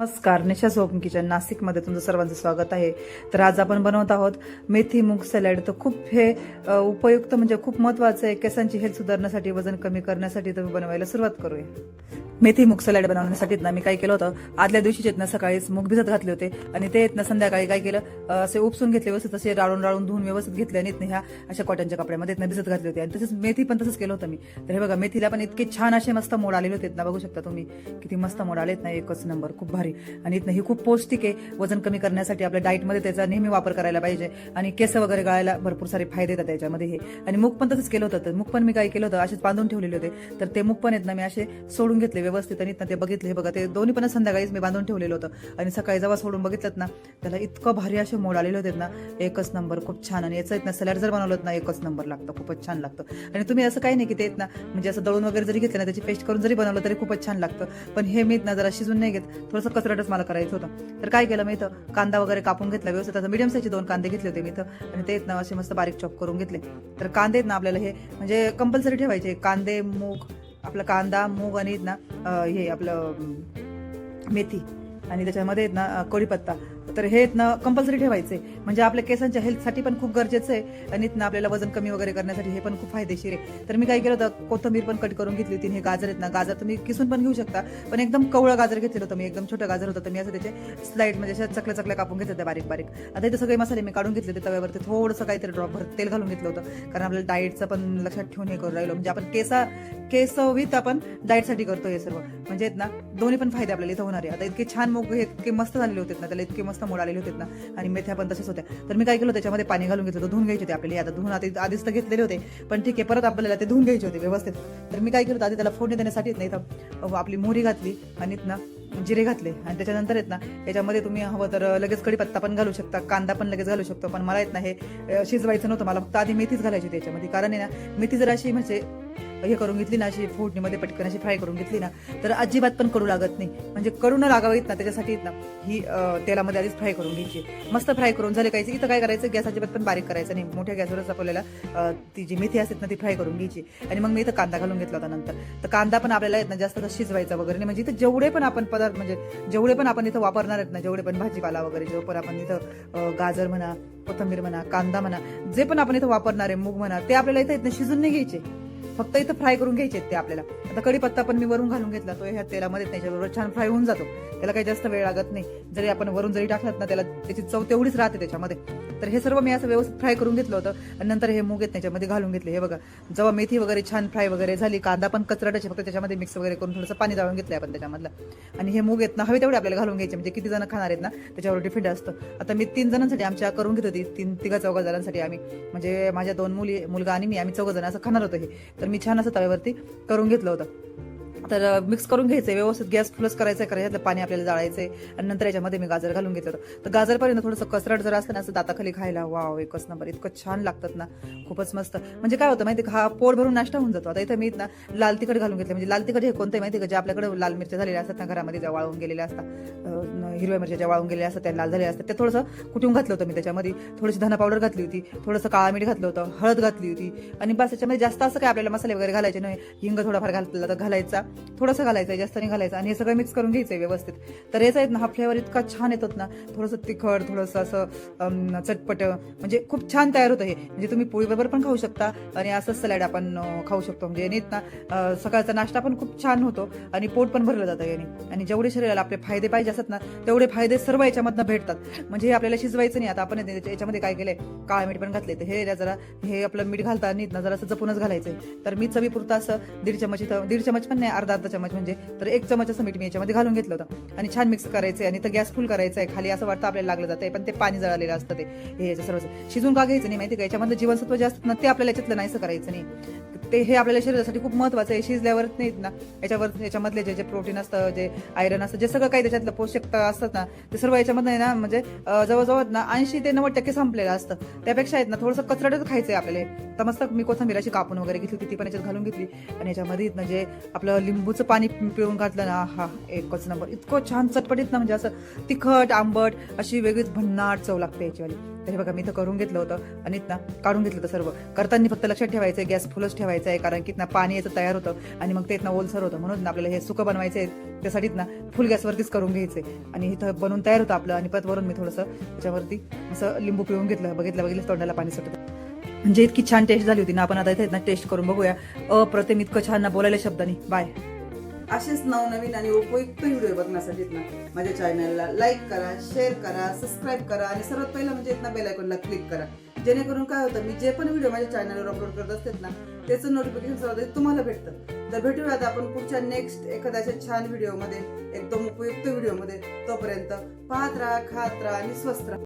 नमस्कार निशा सोपन किचन नाशिकमध्ये तुमचं सर्वांचं स्वागत आहे. तर आज आपण बनवत आहोत मेथी मूग सॅलड. तर खूप हे उपयुक्त म्हणजे खूप महत्वाचं आहे. केसांची हेल्थ सुधारण्यासाठी वजन कमी करण्यासाठी तुम्ही बनवायला सुरुवात करूया. मेथी मूग सॅलड बनवण्यासाठी ना मी काय केलं होतं आदल्या दिवशीच ना सकाळीच मूग भिजत घातले होते आणि ते आहेत ना संध्याकाळी काय केलं असे उपसून घेतले व्यवस्थित असे राळून राळून धुवून व्यवस्थित घेतले आणि इथनं ह्या अशा कॉटनच्या कपड्यामध्ये इथनं भिजत घातले होते. आणि तसेच मेथी पण तसंच केलं होतं मी. तर हे बघा मेथीला पण इतके छान असे मस्त मोड आलेले होते ना बघू शकता तुम्ही. किती मस्त मोड आलेत ना एकच नंबर. खूप भारी. आणि इथनं ही खूप पौष्टिक आहे. वजन कमी करण्यासाठी आपल्या डाएटमध्ये त्याचा नेहमी वापर करायला पाहिजे. आणि केस वगैरे गळायला भरपूर सारे फायदे येतात त्याच्यामध्ये हे. आणि मूग पण तसंच केलं होतं. तर मूग पण मी काय केलं होतं असेच बांधून ठेवलेले होते. तर ते मूग पण आहेत ना मी असे सोडून घेतले व्यवस्थित. आणि इथनं ते बघितले हे बघा ते दोन्ही पण संध्याकाळीच मी बांधून ठेवलेलं होतं. आणि सकाळी जेव्हा सोडून बघितलं ना त्याला इतकं भारी असे मोड आलेले होते ना एकच नंबर खूप छान. आणि याचं आहेत ना सॅलड जर बनवलं ना एकच नंबर लागतं खूपच छान लागतं. आणि तुम्ही असं काही नाही की ते ना म्हणजे असं दळून वगैरे जरी घेतलं ना त्याची पेस्ट करून जरी बनवलं तरी खूपच छान लागतं. पण हे मी ना जरा शिजून नाही घेत थोडंसं कचरटच मला करायचं होतं. तर काय केलं मी इथं? कांदा वगैरे कापून घेतला व्यवस्थित. असं मीडियम साईजचे दोन कांदे घेतले होते मी इथं. आणि ते ना असे मस्त बारीक चॉप करून घेतले. तर कांदे ना आपल्याला हे म्हणजे कंपल्सरी ठेवायचे. कांदे मूग आपला कांदा मूग आणि ना हे आपलं मेथी. आणि त्याच्यामध्ये आहेत ना कोळीपत्ता कढीपत्ता. तर हे आहेत ना कंपल्सरी ठेवायचे. म्हणजे आपल्या केसांच्या हेल्थसाठी पण खूप गरजेचं आहे. आणि इथनं आपल्याला वजन कमी वगैरे करण्यासाठी हे पण खूप फायदेशीर आहे. तर मी काय केलं होतं कोथंबीर पण कट करून घेतली होती हे गाजर आहेत ना गाजर तुम्ही किसून पण घेऊ शकता. पण एकदम कवळं गाजर घेतलेलं होतं मी एकदम छोटं गाजर होतं. तर मी असं त्याचे स्लाईड म्हणजे अशा चकल्या चकल्या कापून घेत होते बारीक बारीक. आता इथे सगळे मसाले मी काढून घेतले होते तव्यावरती. थोडंसं काहीतरी ड्रॉप भर तेल घालून घेतलं होतं. कारण आपल्याला डाएटचं पण लक्षात ठेवून हे करू राहिलो. म्हणजे आपण केसा केस विथ आपण डाएटसाठी करतो हे सर्व. म्हणजे ना दोन्ही पण फायदे आपल्याला इथं होणार आहे. आता इतके छान मोग हे इतके मस्त झालेले होते ना त्याला इतके मस्त मोड आलेले होते ना. आणि मेथ्या पण तसेच होत्या. तर मी काय केलं त्याच्यामध्ये पाणी घालून घेतलं. धुवून घ्यायचे होते आपल्याला. आता धुवून आधी आधीच तर घेतलेले होते. पण ठीक आहे परत आपल्याला ते धुवून घ्यायचे होते व्यवस्थित. तर मी काय केलं आधी त्याला फोडणी देण्यासाठी नाही तर आपली मोहरी घातली आणि इथनं जिरे घातले. आणि त्याच्यानंतर आहेत ना याच्यामध्ये तुम्ही हवं तर लगेच कढीपत्ता पण घालू शकता कांदा पण लगेच घालू शकतो. पण मला येत ना हे शिजवायचं नव्हतं. मला फक्त आधी मेथीच घालायची त्याच्यामध्ये कारण आहे ना मेथी जर अशी म्हणजे हे करून घेतली ना अशी फोडणीमध्ये पटकन अशी फ्राय करून घेतली ना तर अजिबात पण कडू लागत नाही. म्हणजे कडू न लागावीत ना त्याच्यासाठी ना ही तेलामध्ये आधीच फ्राय करून घ्यायची. मस्त फ्राय करून झाले कायचं इथं काय करायचं गॅस अजिबात पण बारीक करायचं नाही. मोठ्या गॅसवरच आपल्याला ती जी मेथी असते ना ती फ्राय करून घ्यायची. आणि मग मी इथं कांदा घालून घेतला होता नंतर. तर कांदा पण आपल्याला येत ना जास्त शिजवायचा वगैरे नाही. म्हणजे इथं जेवढे पण आपण पदार्थ म्हणजे जेवढे पण आपण इथं वापरणार आहेत ना जेवढे पण भाजीपाला वगैरे जेव्हा पण आपण इथं गाजर म्हणा कोथंबीर म्हणा कांदा म्हणा जे पण आपण इथं वापरणार आहे मूग म्हणा ते आपल्याला इथं इथं शिजून नाही घ्यायचे. फक्त इथं फ्राय करून घ्यायचे ते आपल्याला. आता कढीपत्ता पण मी वरून घालून घेतला तो ह्या तेलामध्ये त्याच्याबरोबर छान फ्राय होऊन जातो. त्याला काही जास्त वेळ लागत नाही. जरी आपण वरून जरी टाकलात ना त्याला त्याची चव तेवढीच राहते त्याच्यामध्ये. तर हे सर्व मी असं व्यवस्थित फ्राय करून घेतलं होतं आणि नंतर हे मूग आहेत त्याच्यामध्ये घालून घेतले. हे बघा जेव्हा मेथी वगैरे छान फ्राय वगैरे झाली कांदा पण कचराटाचे फक्त त्याच्यामध्ये मिक्स वगैरे करून थोडंसं पाणी जाळून घेतलं आपण त्याच्यामधलं. आणि हे मूग आहेत ना हवे तेवढे आपल्याला घालून घ्यायचे म्हणजे किती जण खाणार आहेत ना त्याच्यावर डिफेंड असतं. आता मी तीन जणांसाठी आमच्या करून घेत होती तीन तिघा चौघा जणांसाठी आम्ही. म्हणजे माझ्या दोन मुली मुलगा आणि मी आम्ही चौघ जण असं खाणार होतो हे. तर मी छान असं तव्यावरती करून घेतलं होतं. तर मिक्स करून घ्यायचं व्यवस्थित गॅस प्लस करायचंय करायचं पाणी आपल्याला जाळायचंय. आणि नंतर याच्यामध्ये मी गाजर घालून घेतलं तर गाजरपर्यंत थोडंसं कसरट जर असतं ना असं दाताखाली खायला वाव एकच नंबर इतकं छान लागतात ना. खूपच मस्त. म्हणजे काय होतं माहिती का हा पोट भरून नाश्ता होऊन जातो. आता इथं मी ना लाल तिखट घालून घेतलं. म्हणजे लाल तिखट हे कोणतं माहिती का जे आपल्याकडे लाल मिरच्या झालेल्या असतात ना घरामध्ये ज्या वाळून गेलेल्या असतात. हिरव्या मिरच्या ज्या वाळून गेलेल्या असतात त्या लाल झालेल्या असतात. ते थोडंसं कुठून घातलं होतं मी त्याच्यामध्ये. थोडीशी धना पावडर घातली होती. थोडंसं काळा मीठ घातलं होतं. हळद घातली होती. आणि बस त्याच्यामध्ये जास्त असं काय आपल्याला मसाले वगैरे घालायचे नाही. हिंग थोडाफार घातला तर घालायचा. थोडंसं घालायचं जास्त नाही घालायचं आणि हे सगळं मिक्स करून घ्यायचंय व्यवस्थित. तर हेच आहेत ना हा फ्लेवर इतका छान येतात ना थोडंसं तिखट थोडंसं असं चटपट म्हणजे खूप छान तयार होतं हे. म्हणजे तुम्ही पोळीबरोबर पण खाऊ शकता आणि असं सलॅड आपण खाऊ शकतो. म्हणजे याने ना सकाळचा नाश्ता पण खूप छान होतो आणि पोट पण भरलं जातं याने. आणि जेवढे शरीराला आपले फायदे पाहिजे असतात ना तेवढे फायदे सर्व याच्यामधनं भेटतात. म्हणजे हे आपल्याला शिजवायचं नाही. आता आपण याच्यामध्ये काय केलंय? काळा मीठ पण घातले तर हे जरा हे आपलं मीठ घालता ना जरा असं जपूनच घालायचं तर मी चवीपुरतं असं दीड चमच दीड चमच पण नाही अर्धा अर्धा चमच म्हणजे तर एक चमच असं मीठ मी याच्यामध्ये घालून घेतलं होतं. आणि छान मिक्स करायचंय आणि तर गॅस फुल करायचं आहे खाली असं वाटतं आपल्याला लागलं जातं पण ते पाणी जळालेलं असतं ते. हे याचं सर्व शिजून का घ्यायचं नाही माहिती का? याच्यामध्ये जीवनसत्व जे असतात ना ते आपल्याला याच्यातलं नाहीसं करायचं नाही. ते हे आपल्याला शरीरासाठी खूप महत्वाचं आहे. शिजल्यावर नाहीत ना. याच्यावर याच्यामधले जे जे प्रोटीन असतं जे आयरन असतं जे सगळं काही त्याच्यातलं पोषक असतात ना ते सर्व याच्यामध्ये आहे ना म्हणजे जवळजवळ ना ऐंशी ते नव्वद टक्के संपलेलं असतं. त्यापेक्षा आहेत ना थोडंसं कचरटच आहे आपल्याला तर मस्त मी कोथिंबीर कापून वगैरे घेतली होती ती पण याच्यात घालून घेतली. आणि याच्यामध्ये ना जे आपलं लिंबूचं पाणी पिळून घातलं ना हा एकच नंबर. इतकं छान चटपटीत ना म्हणजे असं तिखट आंबट अशी वेगळीच भन्नाट चव लागते याचीवाली तर हे बघा मी इथं करून घेतलं होतं आणि ना काढून घेतलं होतं सर्व. करताना फक्त लक्षात ठेवायचं गॅस फुलच ठेवायचं आहे कारण की ना पाणी याचं तयार होतं आणि मग ते ना ओलसर होतं. म्हणून ना आपल्याला हे सुकं बनवायचं आहे त्यासाठीच ना फुल गॅसवरतीच करून घ्यायचे आणि इथं बनवून तयार होतं आपलं. आणि परत वरून मी थोडंसं त्याच्यावरती असं लिंबू पिळून घेतलं. बघितलं बघितलं तोंडाला पाणी सुटतं. म्हणजे इतकी छान टेस्ट झाली होती ना आपण आता इथे टेस्ट करून बघूया. अप्रतिम इतकं छान ना बोलायला शब्दानी. बाय असेच नवनवीन आणि उपयुक्त व्हिडिओ बघण्यासाठी ना माझ्या चॅनलला लाईक करा शेअर करा सबस्क्राईब करा आणि सर्वात पहिलं म्हणजे ना बेल आयकॉनला क्लिक करा. जेणेकरून काय होतं मी जे पण व्हिडिओ माझ्या चॅनलवर अपलोड करत असते ना त्याचं नोटिफिकेशन सर्वात तुम्हाला भेटतं. तर भेटूया आता आपण पुढच्या नेक्स्ट एखाद्याच्या छान व्हिडिओमध्ये एकदम उपयुक्त व्हिडिओमध्ये तोपर्यंत पाहत राहा खात राहा आणि स्वस्त राहा.